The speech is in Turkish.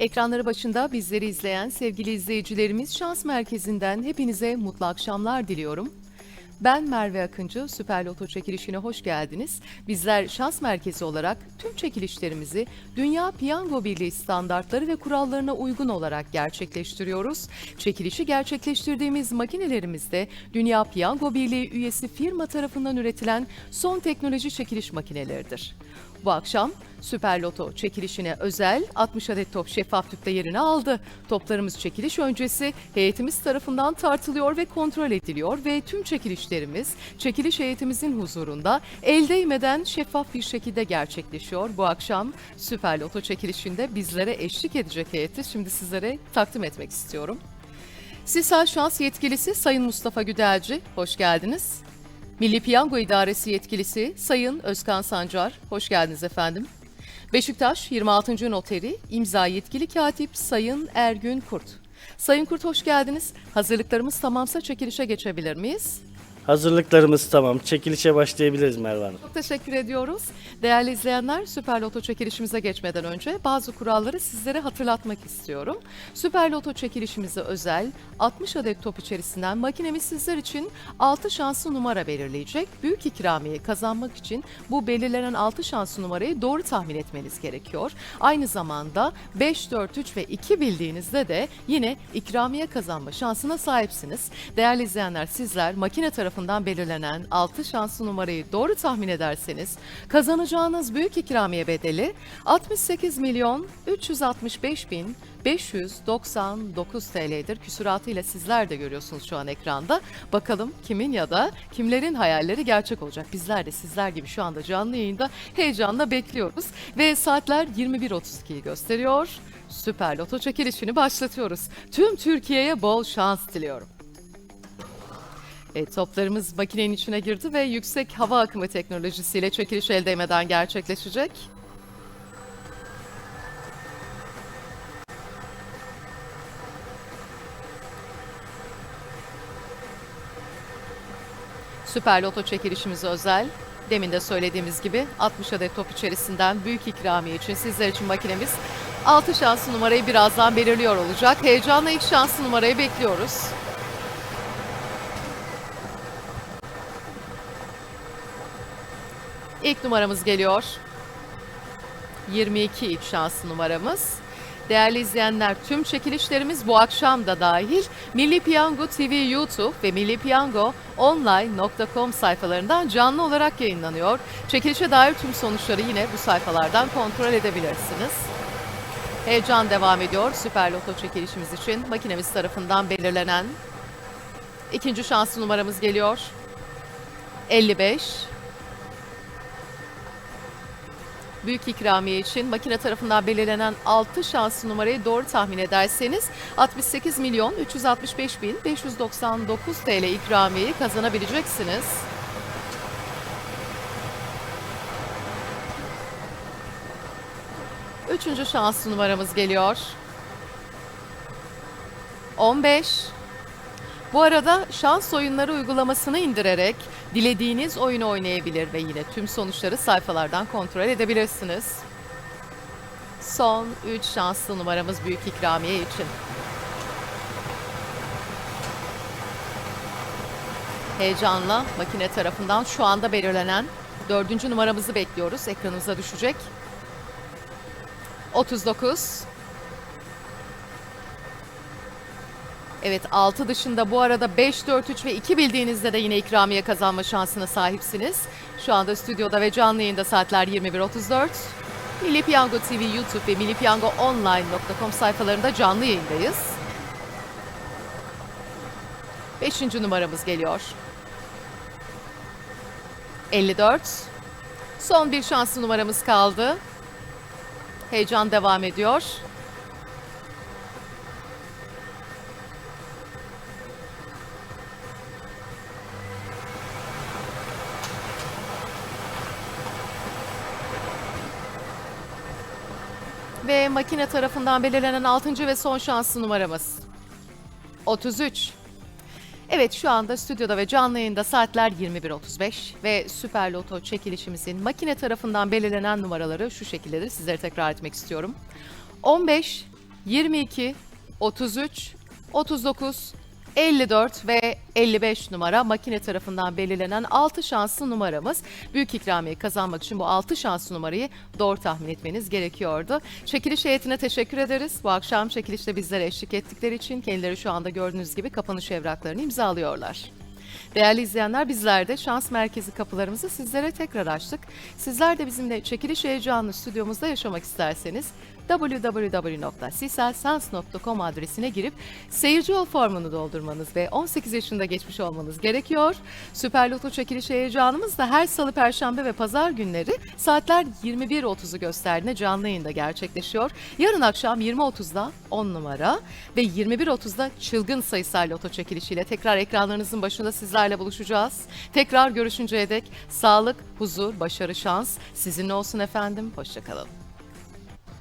Ekranları başında bizleri izleyen sevgili izleyicilerimiz Şans Merkezi'nden hepinize mutlu akşamlar diliyorum. Ben Merve Akıncı, Süper Loto çekilişine hoş geldiniz. Bizler Şans Merkezi olarak tüm çekilişlerimizi Dünya Piyango Birliği standartları ve kurallarına uygun olarak gerçekleştiriyoruz. Çekilişi gerçekleştirdiğimiz makinelerimizde Dünya Piyango Birliği üyesi firma tarafından üretilen son teknoloji çekiliş makineleridir. Bu akşam Süper Loto çekilişine özel 60 adet top şeffaf tüpte yerini aldı. Toplarımız çekiliş öncesi heyetimiz tarafından tartılıyor ve kontrol ediliyor ve tüm çekilişlerimiz çekiliş heyetimizin huzurunda el değmeden şeffaf bir şekilde gerçekleşiyor. Bu akşam Süper Loto çekilişinde bizlere eşlik edecek heyeti şimdi sizlere takdim etmek istiyorum. Sisal Şans Yetkilisi Sayın Mustafa Güdelci, hoş geldiniz. Milli Piyango İdaresi Yetkilisi Sayın Özkan Sancar, hoş geldiniz efendim. Beşiktaş 26. Noteri İmza Yetkili Katip Sayın Ergün Kurt. Sayın Kurt hoş geldiniz. Hazırlıklarımız tamamsa çekilişe geçebilir miyiz? Hazırlıklarımız tamam. Çekilişe başlayabiliriz Merve Hanım. Çok teşekkür ediyoruz. Değerli izleyenler, Süper Loto çekilişimize geçmeden önce bazı kuralları sizlere hatırlatmak istiyorum. Süper Loto çekilişimize özel 60 adet top içerisinden makinemiz sizler için 6 şanslı numara belirleyecek. Büyük ikramiye kazanmak için bu belirlenen 6 şanslı numarayı doğru tahmin etmeniz gerekiyor. Aynı zamanda 5, 4, 3 ve 2 bildiğinizde de yine ikramiye kazanma şansına sahipsiniz. Değerli izleyenler sizler makine tarafından belirlenen 6 şanslı numarayı doğru tahmin ederseniz kazanacağınız büyük ikramiye bedeli 68 milyon 365 bin 599 TL'dir. Küsuratıyla sizler de görüyorsunuz şu an ekranda. Bakalım kimin ya da kimlerin hayalleri gerçek olacak. Bizler de sizler gibi şu anda canlı yayında heyecanla bekliyoruz. Ve saatler 21.32'yi gösteriyor. Süper Loto çekilişini başlatıyoruz. Tüm Türkiye'ye bol şans diliyorum. Evet, toplarımız makinenin içine girdi ve yüksek hava akımı teknolojisiyle çekiliş el değmeden gerçekleşecek. Süper Loto çekilişimize özel. Demin de söylediğimiz gibi 60 adet top içerisinden büyük ikramiye için sizler için makinemiz 6 şanslı numarayı birazdan belirliyor olacak. Heyecanla ilk şanslı numarayı bekliyoruz. İlk numaramız geliyor. 22 ilk şanslı numaramız. Değerli izleyenler tüm çekilişlerimiz bu akşam da dahil Milli Piyango TV YouTube ve Milli Piyango online.com sayfalarından canlı olarak yayınlanıyor. Çekilişe dair tüm sonuçları yine bu sayfalardan kontrol edebilirsiniz. Heyecan devam ediyor. Süper Loto çekilişimiz için makinemiz tarafından belirlenen ikinci şanslı numaramız geliyor. 55 Büyük ikramiye için makine tarafından belirlenen 6 şanslı numarayı doğru tahmin ederseniz 68 milyon 365 bin 599 TL ikramiyeyi kazanabileceksiniz. Üçüncü şanslı numaramız geliyor. 15 bu arada şans oyunları uygulamasını indirerek dilediğiniz oyunu oynayabilir ve yine tüm sonuçları sayfalardan kontrol edebilirsiniz. Son 3 şanslı numaramız büyük ikramiye için. Heyecanla makine tarafından şu anda belirlenen dördüncü numaramızı bekliyoruz. Ekranımıza düşecek. 39 Evet 6 dışında bu arada 5, 4, 3 ve 2 bildiğinizde de yine ikramiye kazanma şansına sahipsiniz. Şu anda stüdyoda ve canlı yayında saatler 21.34. Milli Piyango TV YouTube ve millipiyangoonline.com sayfalarında canlı yayındayız. Beşinci numaramız geliyor. 54. Son bir şanslı numaramız kaldı. Heyecan devam ediyor. Ve makine tarafından belirlenen 6. ve son şanslı numaramız. 33. Evet şu anda stüdyoda ve canlı yayında saatler 21.35 ve Süper Loto çekilişimizin makine tarafından belirlenen numaraları şu şekildedir. Sizlere tekrar etmek istiyorum. 15, 22, 33, 39, 54 ve 55 numara makine tarafından belirlenen 6 şanslı numaramız. Büyük ikramiye kazanmak için bu 6 şanslı numarayı doğru tahmin etmeniz gerekiyordu. Çekiliş heyetine teşekkür ederiz. Bu akşam çekilişte bizlere eşlik ettikleri için kendileri şu anda gördüğünüz gibi kapanış evraklarını imzalıyorlar. Değerli izleyenler bizler de şans merkezi kapılarımızı sizlere tekrar açtık. Sizler de bizimle çekiliş heyecanını stüdyomuzda yaşamak isterseniz www.siselsans.com adresine girip seyirci ol formunu doldurmanız ve 18 yaşında geçmiş olmanız gerekiyor. Süper Loto çekiliş heyecanımız da her salı, perşembe ve pazar günleri saatler 21.30'u gösterdiğinde canlı yayında gerçekleşiyor. Yarın akşam 20.30'da 10 numara ve 21.30'da çılgın sayısal loto çekilişiyle tekrar ekranlarınızın başında sizlerle buluşacağız. Tekrar görüşünceye dek sağlık, huzur, başarı, şans sizinle olsun efendim. Hoşçakalın.